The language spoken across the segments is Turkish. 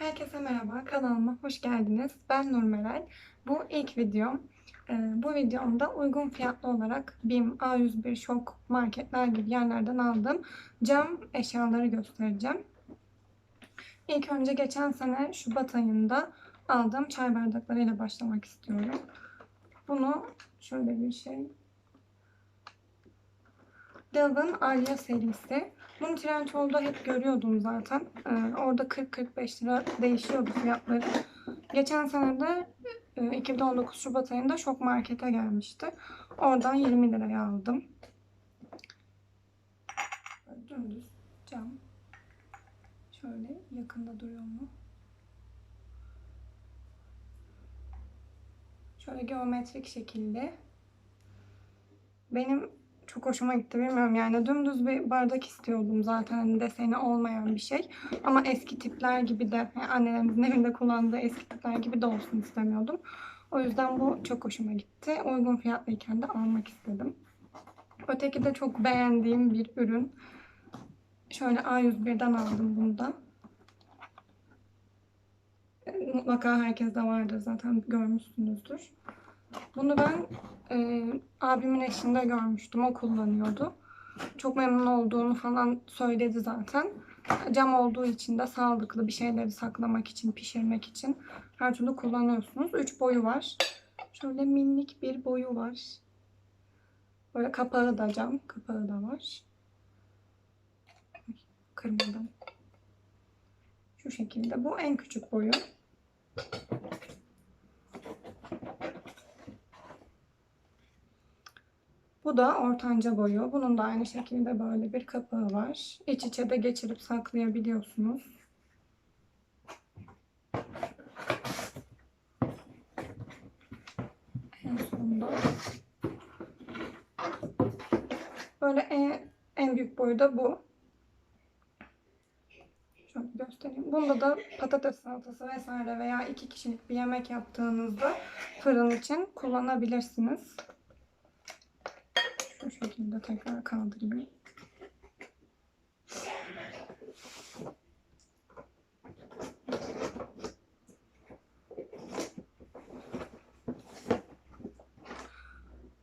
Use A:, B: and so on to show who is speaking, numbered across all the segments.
A: Herkese merhaba, kanalıma hoş geldiniz. Ben Nur Meral. Bu ilk videom. Ee, bu videomda uygun fiyatlı olarak BİM, A101, Şok, marketler gibi yerlerden aldığım cam eşyaları göstereceğim. İlk önce geçen sene Şubat ayında aldığım çay bardaklarıyla başlamak istiyorum. Bunu şöyle bir şey. Dell'ın Arya serisi. Bunu Trendyol'da hep görüyordum zaten. Ee, orada 40-45 lira değişiyordu fiyatları. Geçen sene de e, 2019 Şubat ayında Şok Market'e gelmişti. Oradan 20 liraya aldım. Dümdüz cam. Şöyle yakında duruyor mu? Şöyle geometrik şekilde. Benim çok hoşuma gitti bilmiyorum yani dümdüz bir bardak istiyordum zaten hani deseni olmayan bir şey ama eski tipler gibi de yani annelerimizin evinde kullandığı eski tipler gibi de olsun istemiyordum. O yüzden bu çok hoşuma gitti. Uygun fiyatlıyken de almak istedim. Öteki de çok beğendiğim bir ürün. Şöyle A101'den aldım bunu da. Mutlaka herkeste vardır zaten görmüşsünüzdür. Bunu ben e, abimin eşinde görmüştüm. O kullanıyordu. Çok memnun olduğunu falan söyledi zaten. Cam olduğu için de sağlıklı bir şeyleri saklamak için, pişirmek için her türlü kullanıyorsunuz. Üç boyu var. Şöyle minik bir boyu var. Böyle kapağı da cam. Kapağı da var. Kırmadım. Şu şekilde. Bu en küçük boyu. Bu da ortanca boyu. Bunun da aynı şekilde böyle bir kapağı var. İç içe de geçirip saklayabiliyorsunuz. En sonunda böyle en, en büyük boyu da bu. Şöyle göstereyim. Bunda da patates salatası vesaire veya iki kişilik bir yemek yaptığınızda fırın için kullanabilirsiniz. Şekilde tekrar kaldırayım.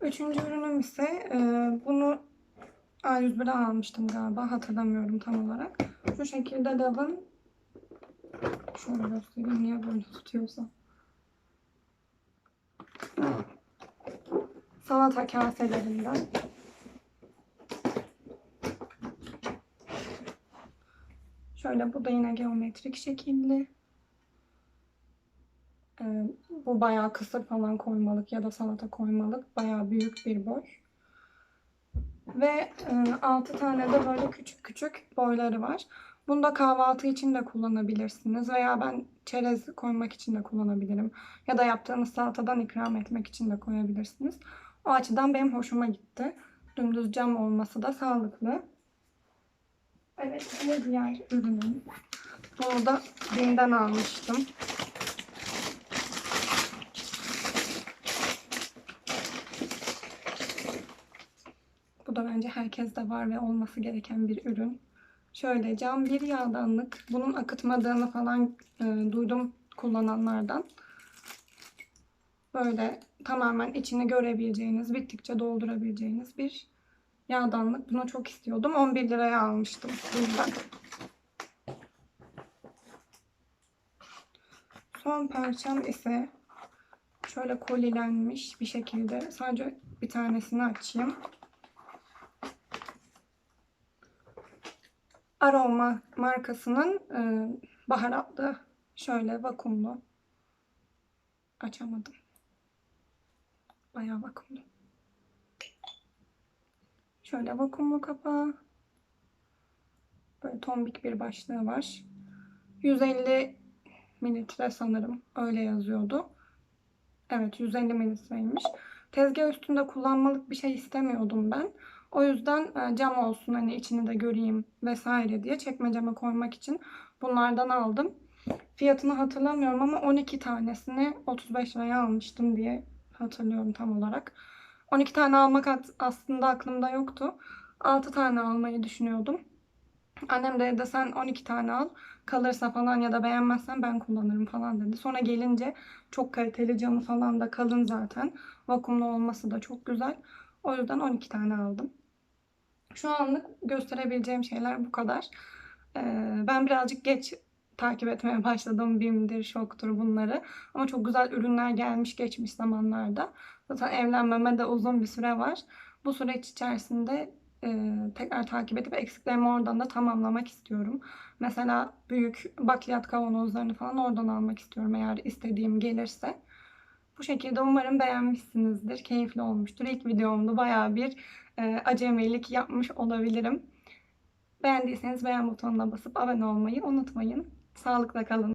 A: Üçüncü ürünüm ise e, bunu A101'e almıştım galiba. Hatırlamıyorum tam olarak. Şu şekilde Dav'ın şöyle göstereyim niye böyle tutuyorsa. Salata kaselerinden. Şöyle bu da yine geometrik şekilli. Ee, bu bayağı kısır falan koymalık ya da salata koymalık. Bayağı büyük bir boy. Ve e, 6 tane de böyle küçük küçük boyları var. Bunu da kahvaltı için de kullanabilirsiniz. Veya ben çerez koymak için de kullanabilirim. Ya da yaptığınız salatadan ikram etmek için de koyabilirsiniz. O açıdan benim hoşuma gitti. Dümdüz cam olması da sağlıklı. Evet, bir diğer ürünüm. Bunu da Bim'den almıştım. Bu da bence herkeste var ve olması gereken bir ürün. Şöyle cam bir yağdanlık. Bunun akıtmadığını falan e, duydum kullananlardan. Böyle tamamen içini görebileceğiniz, bittikçe doldurabileceğiniz bir yağdanlık. Bunu çok istiyordum. 11 liraya almıştım bundan. Son parçam ise şöyle kolilenmiş bir şekilde. Sadece bir tanesini açayım. Aroma markasının e, baharatlı şöyle vakumlu. Açamadım. Bayağı vakumlu. Şöyle vakumlu kapağı. Böyle tombik bir başlığı var. 150 mililitre sanırım. Öyle yazıyordu. Evet 150 mililitreymiş. Tezgah üstünde kullanmalık bir şey istemiyordum ben. O yüzden e, cam olsun hani içini de göreyim vesaire diye çekmeceme koymak için bunlardan aldım. Fiyatını hatırlamıyorum ama 12 tanesini 35 liraya almıştım diye hatırlıyorum tam olarak. 12 tane almak aslında aklımda yoktu. 6 tane almayı düşünüyordum. Annem de evde sen 12 tane al. Kalırsa falan ya da beğenmezsen ben kullanırım falan dedi. Sonra gelince çok kaliteli camı falan da kalın zaten. Vakumlu olması da çok güzel. O yüzden 12 tane aldım. Şu anlık gösterebileceğim şeyler bu kadar. Ee, ben birazcık geç takip etmeye başladım. BİM'dir, Şok'tur bunları. Ama çok güzel ürünler gelmiş geçmiş zamanlarda. Zaten evlenmeme de uzun bir süre var. Bu süreç içerisinde e, tekrar takip edip eksiklerimi oradan da tamamlamak istiyorum. Mesela büyük bakliyat kavanozlarını falan oradan almak istiyorum eğer istediğim gelirse. Bu şekilde umarım beğenmişsinizdir. Keyifli olmuştur. İlk videomda bayağı bir e, acemilik yapmış olabilirim. Beğendiyseniz beğen butonuna basıp abone olmayı unutmayın. Sağlıkla kalın.